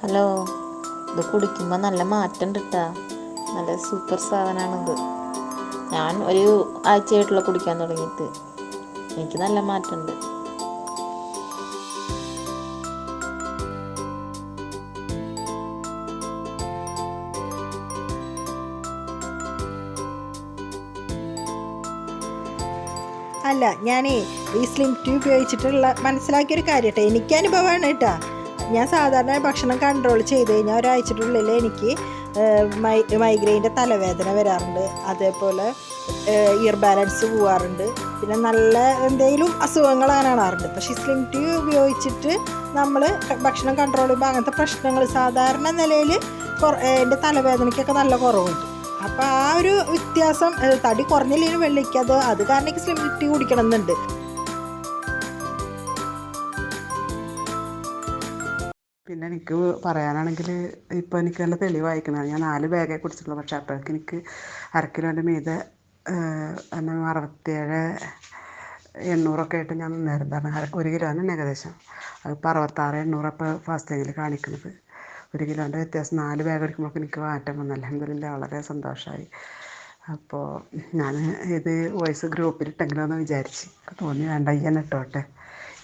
Hello ഇത് കുടിക്കുമ്പോൾ നല്ല മാറ്റം കിട്ടാ നല്ല സൂപ്പർ സാധനമാണിത് ഞാൻ ഒരു ആഴ്ചയായിട്ടുള്ള കുടിക്കാൻ തുടങ്ങിയിട്ട് എനിക്ക് നല്ല മാറ്റമുണ്ട് അല്ല ഞാനേ ഈ സ്ലിം ട്യൂബ് ഉപയോഗിച്ചിട്ടുള്ള മനസ്സിലാക്കിയൊരു കാര്യട്ടെ. എനിക്ക് അനുഭവമാണ് കേട്ടോ. ഞാൻ സാധാരണ ഭക്ഷണം കൺട്രോൾ ചെയ്ത് കഴിഞ്ഞാൽ ഒരാഴ്ചയ്ക്കുള്ളിൽ എനിക്ക് മൈ മൈഗ്രെയിന്റെ തലവേദന വരാറുണ്ട്. അതേപോലെ ഇയർ ബാലൻസ് പോവാറുണ്ട്. പിന്നെ നല്ല എന്തെങ്കിലും അസുഖങ്ങൾ കാണാറുണ്ട് പക്ഷേ സ്ലിം ടീ ഉപയോഗിച്ചിട്ട് നമ്മൾ ഭക്ഷണം കൺട്രോൾ ചെയ്യുമ്പോൾ അങ്ങനത്തെ പ്രശ്നങ്ങൾ സാധാരണ നിലയിൽ എന്റെ തലവേദനയ്ക്കൊക്കെ നല്ല കുറവുണ്ട്. അപ്പോൾ ആ ഒരു വ്യത്യാസം തടി കുറഞ്ഞില്ലെങ്കിലും വെള്ളിക്കത് അത് കാരണം എനിക്ക് സ്ലിം ടീ കുടിക്കണം എന്നുണ്ട് പിന്നെ എനിക്ക് പറയാനാണെങ്കിൽ ഇപ്പോൾ എനിക്ക് നല്ല തെളിവായിക്കണം. ഞാൻ നാല് ബാഗേ കുടിച്ചിട്ടുള്ളൂ. പക്ഷേ അപ്പോഴേക്ക് എനിക്ക് അര കിലോന്റെ മീതെ എന്നാ അറുപത്തിയേഴ് എണ്ണൂറൊക്കെ ആയിട്ട് ഞാൻ നിന്നിരുന്നതാണ് അര- ഒരു കിലോന് ഏകദേശം. അതിപ്പോൾ അറുപത്താറ് എണ്ണൂറ് ഇപ്പോൾ ഫാസ്റ്റിങ്ങിൽ കാണിക്കുന്നത്. ഒരു കിലോന്റെ വ്യത്യാസം. നാല് ബാഗ് എടുക്കുമ്പോൾ എനിക്ക് മാറ്റം വന്നു. അലഹമില്ല വളരെ സന്തോഷമായി അപ്പോൾ ഞാൻ ഇത് വോയിസ് ഗ്രൂപ്പിൽ ഇട്ടെങ്കിലോ എന്ന് വിചാരിച്ച് തോന്നി വേണ്ട തന്നെ ഇട്ടോട്ടെ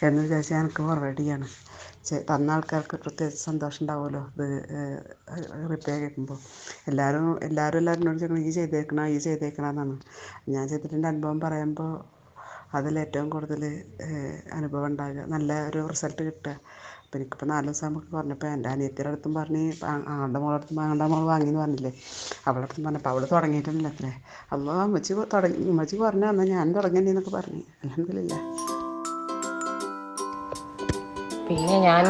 എന്ന് വിചാരിച്ച് എനിക്ക് ഓൾറെഡിയാണ് തന്ന ആൾക്കാർക്ക് പ്രത്യേകിച്ച് സന്തോഷം ഉണ്ടാവുമല്ലോ ഇത് റിപ്പയർ കേൾക്കുമ്പോൾ എല്ലാവരും എല്ലാവരും എല്ലാവരും എന്നോട് ചോദിക്കണം ഈ ചെയ്തേക്കണം ഈ ചെയ്തേക്കണം എന്നാണ്. ഞാൻ ചെയ്തിട്ടുണ്ട് അനുഭവം പറയുമ്പോൾ അതിലേറ്റവും കൂടുതൽ അനുഭവം ഉണ്ടാകുക നല്ല ഒരു റിസൾട്ട് കിട്ടുക. അപ്പോൾ എനിക്കിപ്പോൾ നാല് ദിവസം നമുക്ക് പറഞ്ഞപ്പോൾ എന്റെ അനിയത്തിയുടെ അടുത്തും പറഞ്ഞ് ആങ്ങളുടെ മോളുടെ അടുത്തും ആങ്ങളുടെ മോൾ വാങ്ങിയെന്ന് പറഞ്ഞില്ലേ? അവളുടെ അടുത്തും പറഞ്ഞപ്പോൾ അവൾ തുടങ്ങിയിട്ടില്ല അത്രേ. അപ്പോൾ അമ്മച്ചി തുടങ്ങി അമ്മച്ചി പറഞ്ഞു എന്നാൽ ഞാൻ തുടങ്ങിയെന്നൊക്കെ പറഞ്ഞു. അലഹമില്ല പിന്നെ ഞാൻ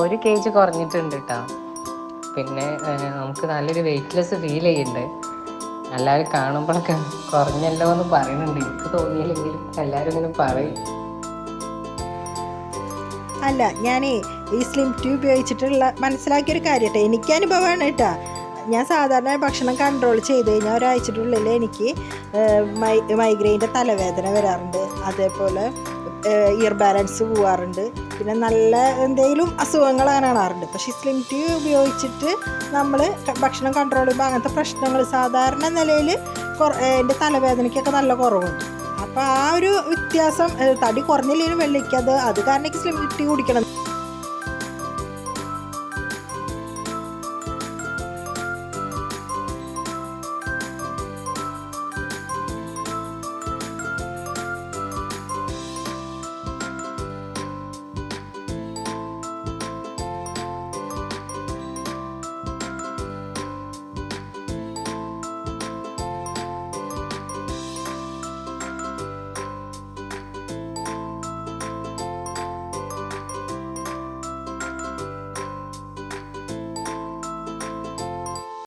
ഒരു കെ ജി കുറഞ്ഞിട്ടുണ്ട് കേട്ടോ പിന്നെ നമുക്ക് നല്ലൊരു വെയിറ്റ്ലെസ് ഫീൽ ചെയ്യുന്നുണ്ട്. എല്ലാവരും കാണുമ്പോഴൊക്കെ കുറഞ്ഞല്ലോ എന്ന് പറയുന്നുണ്ട്. എനിക്ക് തോന്നിയില്ലെങ്കിൽ എല്ലാവരും ഇങ്ങനെ പറയും. അല്ല ഞാനേ ഈ സ്ലിം ട്യൂബ് ഉപയോഗിച്ചിട്ടുള്ള മനസ്സിലാക്കിയൊരു കാര്യട്ടെ. എനിക്ക് അനുഭവമാണ് കേട്ടോ. ഞാൻ സാധാരണ ഭക്ഷണം കൺട്രോൾ ചെയ്ത് കഴിഞ്ഞാൽ ഒരാഴ്ചയ്ക്കുള്ളിൽ എനിക്ക് മൈ മൈഗ്രെയിന്റെ തലവേദന വരാറുണ്ട്. അതേപോലെ ഇയർ ബാലൻസ് പോവാറുണ്ട്. പിന്നെ നല്ല എന്തെങ്കിലും അസുഖങ്ങൾ അങ്ങനെ കാണാറുണ്ട് പക്ഷേ സ്ലിം ടീ ഉപയോഗിച്ചിട്ട് നമ്മൾ ഭക്ഷണം കൺട്രോൾ ചെയ്യുമ്പോൾ അങ്ങനത്തെ പ്രശ്നങ്ങൾ സാധാരണ നിലയിൽ എന്റെ തലവേദനയ്ക്കൊക്കെ നല്ല കുറവുണ്ട്. അപ്പോൾ ആ ഒരു വ്യത്യാസം തടി കുറഞ്ഞില്ലെങ്കിലും വെള്ളിക്കത് അത് കാരണം എനിക്ക് സ്ലിം ടീ കുടിക്കണം.